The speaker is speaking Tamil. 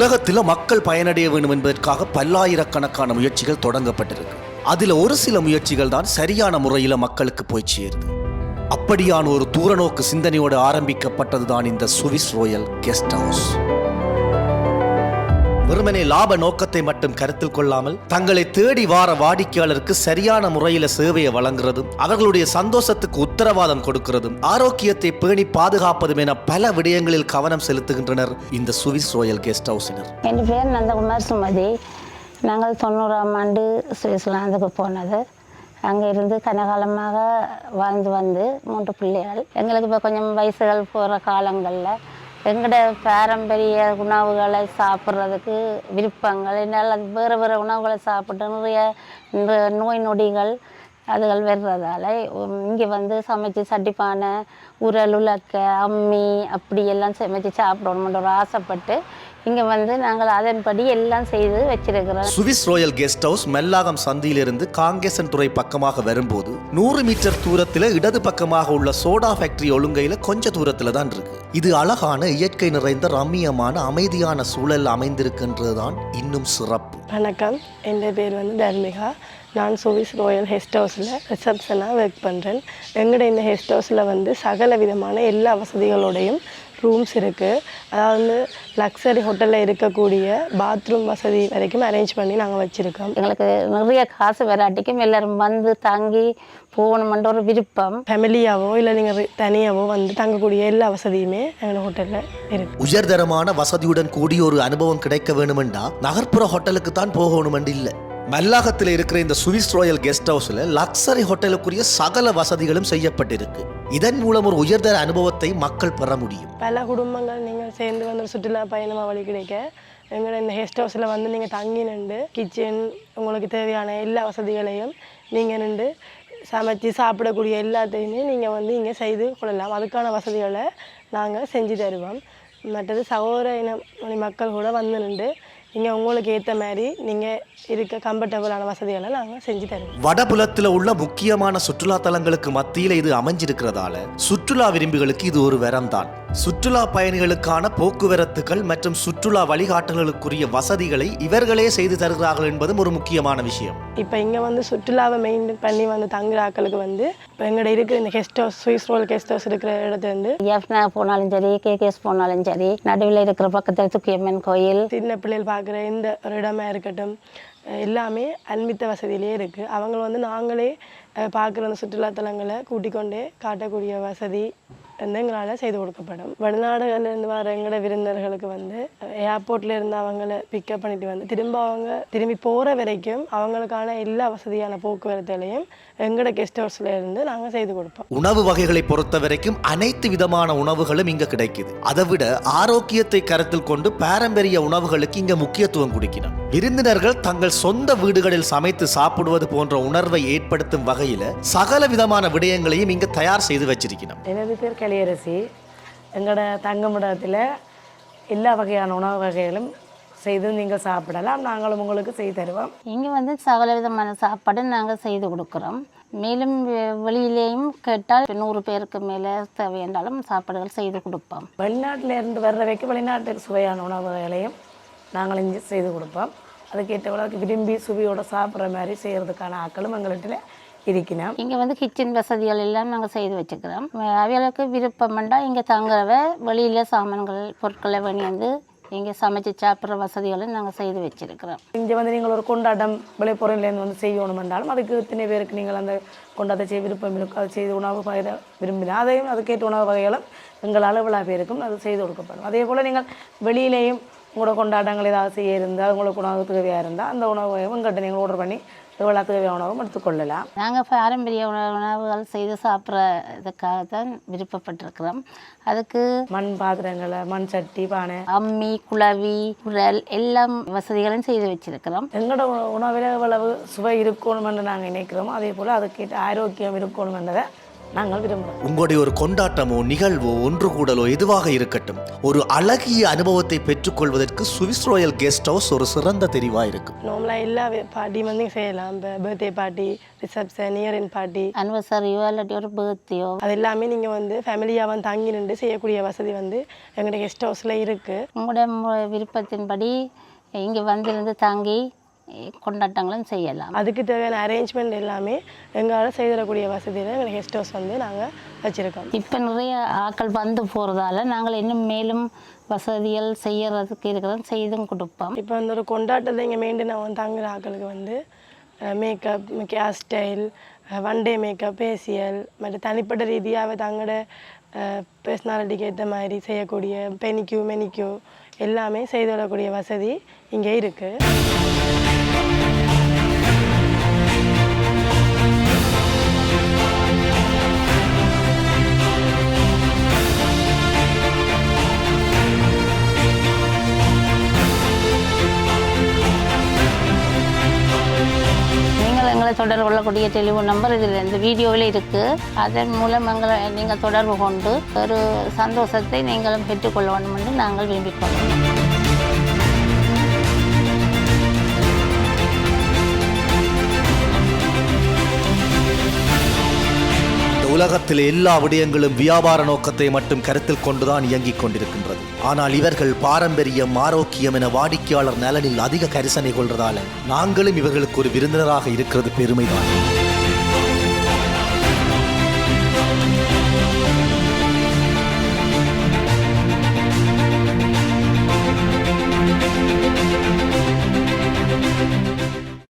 உலகத்தில் மக்கள் பயனடைய வேண்டும் என்பதற்காக பல்லாயிரக்கணக்கான முயற்சிகள் தொடங்கப்பட்டிருக்கு. அதில் ஒரு சில முயற்சிகள் தான் சரியான முறையில் மக்களுக்கு போய் சேருது. அப்படியான ஒரு தூரநோக்கு சிந்தனையோடு ஆரம்பிக்கப்பட்டது தான் இந்த சுவிஸ் ரோயல் கெஸ்ட் ஹவுஸ். வெறுமனே லாப நோக்கத்தை மட்டும் கருத்தில் கொள்ளாமல் தங்களை தேடி வார வாடிக்கையாளருக்கு சரியான முறையில சேவையை வழங்குறதும் அவர்களுடைய சந்தோஷத்துக்கு உத்தரவாதம் கொடுக்கிறதும் ஆரோக்கியத்தை பேணி பாதுகாப்பதும் என பல விடயங்களில் கவனம் செலுத்துகின்றனர் இந்த சுவிஸ் ரோயல் கெஸ்ட் ஹவுஸினர் என் பேர் நந்தகுமார் சுமதி. நாங்கள் தொண்ணூறாம் ஆண்டு சுவிட்சர்லாந்துக்கு போனது. அங்கே இருந்து கனகாலமாக வாழ்ந்து வந்து மூன்று பிள்ளைகள். எங்களுக்கு இப்போ கொஞ்சம் வயசுகள் போகிற காலங்களில் எங்களோட பாரம்பரிய உணவுகளை சாப்பிட்றதுக்கு விருப்பங்கள் என்னால் அது வேறு வேறு உணவுகளை சாப்பிட்டு நிறைய இந்த நோய் நொடிகள் அதுகள் வர்றதால இங்கே வந்து சமைச்சு சட்டிப்பானை உரல் உலக்க அம்மி அப்படியெல்லாம் சமைச்சு சாப்பிடணும்ன்ற ஒரு ஆசைப்பட்டு இங்கே வந்து நாங்கள் அதன்படி எல்லாம் செய்து வச்சிருக்கிறோம். Swiss royal guest house Mallakam சந்தியிலிருந்து காங்கேசன் துறை பக்கமாக வரும்போது நூறு மீட்டர் தூரத்தில் இடது பக்கமாக உள்ள சோடா ஃபேக்டரி ஒழுங்கையில் கொஞ்ச தூரத்தில் தான் இருக்கு. இது அழகான இயற்கை நிறைந்த ரம்மியமான அமைதியான சூழல் அமைந்திருக்கின்றது தான் இன்னும் சிறப்பு. வணக்கம். என் பேர் வந்து தர்மிகா. நான் சுவிஸ் ரோயல் ஹெஸ்ட் ஹவுஸில் ரிசப்ஷனாக ஒர்க் பண்ணுறேன் எங்களோட இந்த ஹெஸ்ட் ஹவுஸில் வந்து சகல விதமான எல்லா வசதிகளோடையும் ரூம்ஸ் இருக்குது அதாவது லக்ஸரி ஹோட்டலில் இருக்கக்கூடிய பாத்ரூம் வசதி வரைக்கும் அரேஞ்ச் பண்ணி நாங்கள் வச்சுருக்கோம். எங்களுக்கு நிறைய காசு வராட்டிக்கும் எல்லாரும் வந்து தங்கி போகணுமென்ற ஒரு விருப்பம். ஃபேமிலியாவோ இல்லை நீங்கள் தனியாவோ வந்து தங்கக்கூடிய எல்லா வசதியுமே எங்களோட ஹோட்டலில் இருக்குது உயர்தரமான வசதியுடன் கூடிய ஒரு அனுபவம் கிடைக்க வேணுமெண்டா நகர்ப்புற ஹோட்டலுக்கு தான் போகணுமெண்டு இல்லை. மல்லாகத்தில் இருக்கிற இந்த சுவிஸ் ரோயல் கெஸ்ட் ஹவுஸில் லக்ஸரி ஹோட்டலுக்குரிய சகல வசதிகளும் செய்யப்பட்டிருக்கு. இதன் மூலம் ஒரு உயர்தர அனுபவத்தை மக்கள் பெற முடியும். பல குடும்பங்கள் நீங்கள் சேர்ந்து வந்து ஒரு சுற்றுலா பயணமாக வழி கிடைக்க எங்களோட இந்த கெஸ்ட் ஹவுஸில் வந்து நீங்கள் தங்கி நின்று கிச்சன் உங்களுக்கு தேவையான எல்லா வசதிகளையும் நீங்கள் நின்று சமைச்சு சாப்பிடக்கூடிய எல்லாத்தையுமே நீங்கள் வந்து இங்கே செய்து கொள்ளலாம். அதுக்கான வசதிகளை நாங்கள் செஞ்சு தருவோம். மற்றது சகோதர இன மொழி மக்கள் கூட வந்து நின்று நீங்கள் உங்களுக்கு ஏற்ற மாதிரி நீங்கள் இருக்க கம்ஃபர்டபுளான வசதிகளை நாங்கள் செஞ்சு தருவோம். வடபுலத்தில் உள்ள முக்கியமான சுற்றுலா தலங்களுக்கு மத்தியில் இது அமைஞ்சிருக்கிறதால சுற்றுலா விரும்பிகளுக்கு இது ஒரு வரம் தான் சுற்றுலா பயணிகளுக்கான போக்குவரத்துகள் மற்றும் சுற்றுலா வழிகாட்டல்களுக்குரிய வசதிகளை இவர்களே செய்து தருகிறார்கள் என்பதும் ஒரு முக்கியமான விஷயம். இப்போ இங்கே வந்து சுற்றுலாவை மெயின்டைன் பண்ணி வந்து தங்குற ஆட்களுக்கு வந்து இப்போ எங்கள்ட இருக்கிற இந்த guest house Swiss royal guest house இருக்கிற இடத்துல வந்து எஃப்னா போனாலும் சரி கேகேஎஸ் போனாலும் சரி நடுவில் இருக்கிற பக்கத்தில் துக்கியம்மன் கோயில். சின்ன பிள்ளைகள் பார்க்குற எந்த ஒரு இடமா இருக்கட்டும் எல்லாமே அன்மித்த வசதியிலே இருக்குது அவங்க வந்து நாங்களே பார்க்குற அந்த சுற்றுலாத்தலங்களை கூட்டிக் கொண்டே காட்டக்கூடிய வசதி வந்து எங்களால் செய்து கொடுக்கப்படும். வெளிநாடுகள்ல இருந்து வர எங்களோட விருந்தினர்களுக்கு வந்து ஏர்போர்ட்ல இருந்து அவங்கள பிக்கப் பண்ணிட்டு வந்து திரும்ப அவங்க திரும்பி போகிற வரைக்கும் அவங்களுக்கான எல்லா வசதியான போக்குவரத்துகளையும் எங்களோட கெஸ்ட் ஹவுஸ்ல இருந்து நாங்கள் செய்து கொடுப்போம். உணவு வகைகளை பொறுத்த வரைக்கும் அனைத்து விதமான உணவுகளும் இங்க கிடைக்குது. அதை விட ஆரோக்கியத்தை கருத்தில் கொண்டு பாரம்பரிய உணவுகளுக்கு இங்க முக்கியத்துவம் கொடுக்கணும். விருந்தினர்கள் தங்கள் சொந்த வீடுகளில் சமைத்து சாப்பிடுவது போன்ற உணர்வை ஏற்படுத்தும் வகையில சகல விதமான விடயங்களையும் இங்க தயார் செய்து வச்சிருக்கணும். எனது பேர் கலியரசி எங்களோட தங்குமிடத்தில் எல்லா வகையான உணவு வகைகளும் செய்து நீங்கள் சாப்பிடலாம். நாங்களும் உங்களுக்கு செய்து தருவோம். இங்கே வந்து சகல விதமான சாப்பாடு நாங்கள் செய்து கொடுக்குறோம். மேலும் வெளியிலேயும் கேட்டால் நூறு பேருக்கு மேலே தேவை என்றாலும் சாப்பாடுகள் செய்து கொடுப்போம். வெளிநாட்டில் இருந்து வர்றவைக்கு வெளிநாட்டுக்கு சுவையான உணவு வகைகளையும் நாங்கள் இங்கே செய்து கொடுப்போம். அதுக்கேற்ற அதுக்கு விரும்பி சுவையோட சாப்பிட்ற மாதிரி செய்கிறதுக்கான ஆட்களும் எங்கள்கிட்ட இருக்கணும் இங்கே வந்து கிச்சன் வசதிகள் எல்லாம் நாங்கள் செய்து வச்சுக்கிறோம். அவைகளுக்கு விருப்பம்ண்டா இங்கே தங்குறவ வெளியில் சாமான்கள் பொருட்களை வந்து இங்கே சமைச்சு சாப்பிட்ற வசதிகளும் நாங்கள் செய்து வச்சிருக்கிறோம். இங்கே வந்து நீங்கள் ஒரு கொண்டாட்டம் விளைபொருள்லேருந்து வந்து செய்யணும் என்றாலும் அதுக்கு இத்தனை பேருக்கு நீங்கள் அந்த கொண்டாட்டத்தை செய்ய விருப்பம் இருக்கும் அது செய்து உணவு வகை விரும்பினா அதையும் அதுக்கேற்ற உணவு வகைகளும் எங்களால் விழா பேருக்கும் அது செய்து கொடுக்கப்படும். அதே போல் நீங்கள் வெளியிலேயும் உங்களோட கொண்டாட்டங்கள் ஏதாவது செய்ய இருந்தால் உங்களுக்கு உணவு தேவையாக இருந்தால் அந்த உணவு உங்கள்கிட்ட நீங்கள் ஆர்டர் பண்ணி எவ்வளோ உணவும் எடுத்துக்கொள்ளலாம். நாங்கள் பாரம்பரிய உணவு உணவுகள் செய்து சாப்பிட்றதுக்காக தான் விருப்பப்பட்டிருக்கிறோம். அதுக்கு மண் பாத்திரங்களை மண் சட்டி பானை. அம்மி குளவி குரல் எல்லாம் வசதிகளும் செய்து வச்சிருக்கிறோம். எங்களோட உணவில் எவ்வளவு சுவை இருக்கணும் என்று நாங்கள் நினைக்கிறோமோ அதே போல் அதுக்கேற்ற ஆரோக்கியம் இருக்கணும் என்றதை நாங்கள் விரும்புகிறோம். உங்களுடைய ஒரு கொண்டாட்டமோ நிகழ்வோ ஒன்று கூடலோ எதுவாக இருக்கட்டும் ஒரு அழகிய அனுபவத்தை பெற்றுக்கொள்வதற்கு சுவிஸ் ராயல் கெஸ்ட் ஹவுஸ் ஒரு சிறந்த தெரிவா இருக்கும் நார்மலாக எல்லா பார்ட்டி வந்து செய்யலாம். இப்போ birthday party reception year end party அனிவர்சரியோ இல்லாட்டி ஒரு பர்த்டேயோ அது எல்லாமே நீங்கள் வந்து ஃபேமிலியாக வந்து தங்கி நின்று செய்யக்கூடிய வசதி வந்து எங்களுடைய கெஸ்ட் ஹவுஸில் இருக்குது உங்களுடைய மு- விருப்பத்தின்படி இங்கே வந்திருந்து தங்கி கொண்டாட்டங்களும் செய்யலாம். அதுக்கு தேவையான அரேஞ்ச்மெண்ட் எல்லாமே எங்களால் செய்திடக்கூடிய வசதியில் கெஸ்ட் ஹவுஸ் வந்து நாங்கள் வச்சுருக்கோம். இப்போ நிறைய ஆட்கள் வந்து போகிறதால நாங்கள் இன்னும் மேலும் வசதிகள் செய்யறதுக்கு இருக்கிறத செய்தும் கொடுப்போம். இப்போ வந்து ஒரு கொண்டாட்டத்தை இங்கே மெயின்டைன் வந்து தங்குற ஆட்களுக்கு வந்து makeup hairstyle one day makeup facial மற்ற தனிப்பட்ட ரீதியாக தங்களோட பர்சனாலிட்டிக்கு ஏற்ற மாதிரி செய்யக்கூடிய பெனிக்யூ மெனிக்யூ எல்லாமே செய்து வரக்கூடிய வசதி இங்கே இருக்குது தொடர்பு கொள்ளக்கூடிய தெளிவு நம்பர் இதில் இந்த வீடியோவில் இருக்குது அதன் மூலம் எங்களை நீங்கள் தொடர்பு கொண்டு ஒரு சந்தோஷத்தை நீங்களும் பெற்றுக்கொள்ள வேண்டும் என்று நாங்கள் விரும்பிக்கொள்ளோம் உலகத்தில் எல்லா விடயங்களும் வியாபார நோக்கத்தை மட்டும் கருத்தில் கொண்டுதான் இயங்கிக் கொண்டிருக்கின்றது. ஆனால் இவர்கள் பாரம்பரியம் ஆரோக்கியம் என வாடிக்கையாளர் நலனில் அதிக கரிசனை கொள்றதால நாங்களும் இவர்களுக்கு ஒரு விருந்தினராக இருக்கிறது பெருமைதான்.